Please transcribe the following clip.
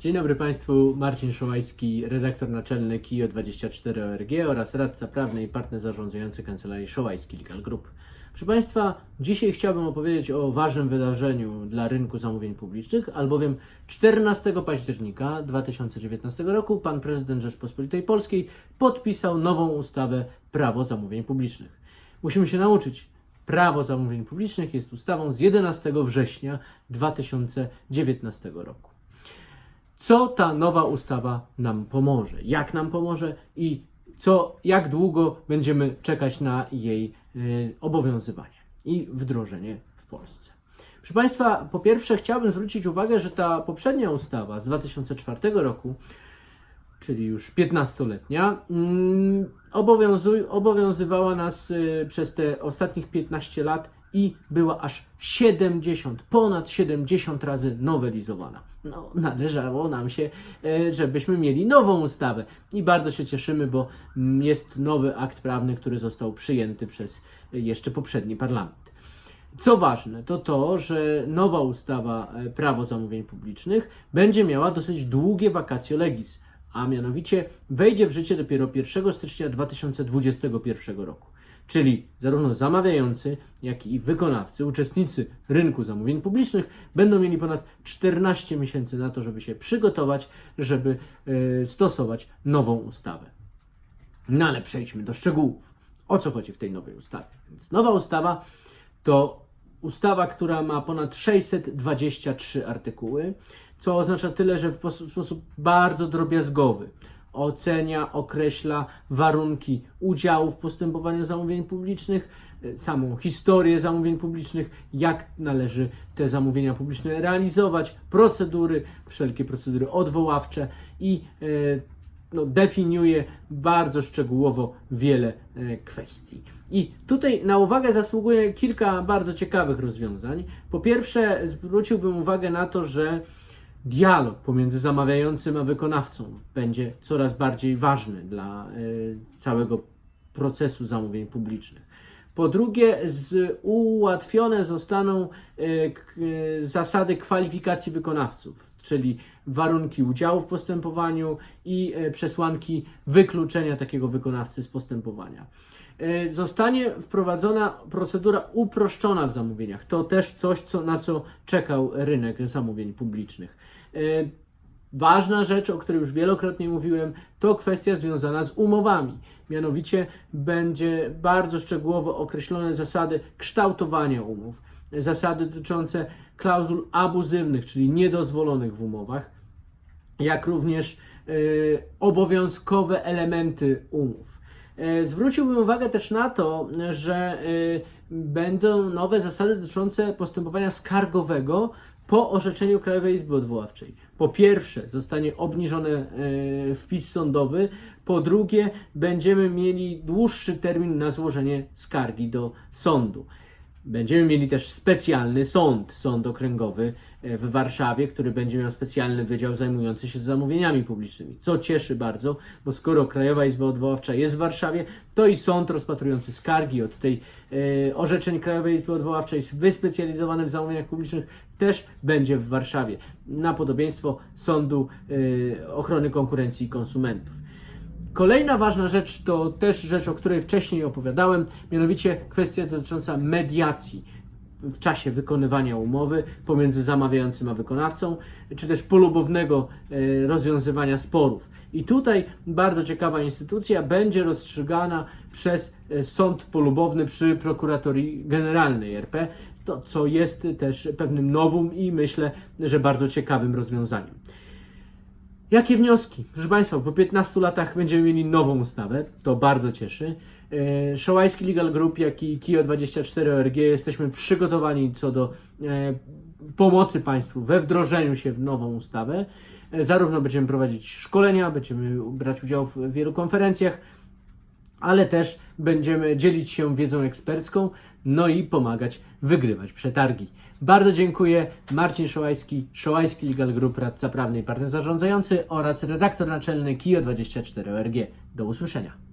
Dzień dobry Państwu, Marcin Szołajski, redaktor naczelny KIO24 ORG oraz radca prawny i partner zarządzający kancelarii Szołajski Legal Group. Proszę Państwa, dzisiaj chciałbym opowiedzieć o ważnym wydarzeniu dla rynku zamówień publicznych, albowiem 14 października 2019 roku pan prezydent Rzeczpospolitej Polskiej podpisał nową ustawę Prawo zamówień publicznych. Musimy się nauczyć. Prawo zamówień publicznych jest ustawą z 11 września 2019 roku co ta nowa ustawa nam pomoże, jak nam pomoże i co, jak długo będziemy czekać na jej y, obowiązywanie i wdrożenie w Polsce. Proszę Państwa, po pierwsze chciałbym zwrócić uwagę, że ta poprzednia ustawa z 2004 roku, czyli już 15-letnia, mm, obowiązywała nas y, przez te ostatnich 15 lat i była aż 70, ponad 70 razy nowelizowana. No, należało nam się, e, żebyśmy mieli nową ustawę i bardzo się cieszymy, bo jest nowy akt prawny, który został przyjęty przez e, jeszcze poprzedni parlament. Co ważne, to to, że nowa ustawa e, Prawo Zamówień Publicznych będzie miała dosyć długie vacatio legis, a mianowicie wejdzie w życie dopiero 1 stycznia 2021 roku. Czyli zarówno zamawiający, jak i wykonawcy, uczestnicy rynku zamówień publicznych będą mieli ponad 14 miesięcy na to, żeby się przygotować, żeby e, stosować nową ustawę. No ale przejdźmy do szczegółów. O co chodzi w tej nowej ustawie? Więc nowa ustawa to ustawa, która ma ponad 623 artykuły, co oznacza tyle, że w pos- sposób bardzo drobiazgowy ocenia, określa warunki udziału w postępowaniu zamówień publicznych, e, samą historię zamówień publicznych, jak należy te zamówienia publiczne realizować, procedury, wszelkie procedury odwoławcze i e, no, definiuje bardzo szczegółowo wiele e, kwestii. I tutaj na uwagę zasługuje kilka bardzo ciekawych rozwiązań. Po pierwsze, zwróciłbym uwagę na to, że dialog pomiędzy zamawiającym a wykonawcą będzie coraz bardziej ważny dla y, całego procesu zamówień publicznych. Po drugie, ułatwione zostaną k, y, zasady kwalifikacji wykonawców, czyli warunki udziału w postępowaniu i y, przesłanki wykluczenia takiego wykonawcy z postępowania. Y, Zostanie wprowadzona procedura uproszczona w zamówieniach. To też coś, co, na co czekał rynek zamówień publicznych. Y, Ważna rzecz, o której już wielokrotnie mówiłem, to kwestia związana z umowami. Mianowicie będzie bardzo szczegółowo określone zasady kształtowania umów, zasady dotyczące klauzul abuzywnych, czyli niedozwolonych w umowach, jak również y, obowiązkowe elementy umów. E, Zwróciłbym uwagę też na to, że y, będą nowe zasady dotyczące postępowania skargowego po orzeczeniu Krajowej Izby Odwoławczej. Po pierwsze, zostanie obniżony e, wpis sądowy, po drugie, będziemy mieli dłuższy termin na złożenie skargi do sądu. Będziemy mieli też specjalny sąd, sąd okręgowy e, w Warszawie, który będzie miał specjalny wydział zajmujący się zamówieniami publicznymi. Co cieszy bardzo, bo skoro Krajowa Izba Odwoławcza jest w Warszawie, to i sąd rozpatrujący skargi od tej e, orzeczeń Krajowej Izby Odwoławczej wyspecjalizowany w zamówieniach publicznych też będzie w Warszawie. Na podobieństwo Sądu e, Ochrony Konkurencji i Konsumentów. Kolejna ważna rzecz to też rzecz, o której wcześniej opowiadałem, mianowicie kwestia dotycząca mediacji w czasie wykonywania umowy pomiędzy zamawiającym a wykonawcą, czy też polubownego e, rozwiązywania sporów. I tutaj bardzo ciekawa instytucja będzie rozstrzygana przez e, sąd polubowny przy Prokuratorii Generalnej RP, to co jest też pewnym nowum i myślę, że bardzo ciekawym rozwiązaniem. Jakie wnioski? Proszę Państwa, po 15 latach będziemy mieli nową ustawę, to bardzo cieszy. E, Szołajski Legal Group, jak i KIO24 ORG jesteśmy przygotowani co do e, pomocy Państwu we wdrożeniu się w nową ustawę. E, Zarówno będziemy prowadzić szkolenia, będziemy brać udział w wielu konferencjach, ale też będziemy dzielić się wiedzą ekspercką, no i pomagać wygrywać przetargi. Bardzo dziękuję. Marcin Szołajski, Szołajski Legal Group, radca prawny i partner zarządzający oraz redaktor naczelny KIO24 ORG. Do usłyszenia.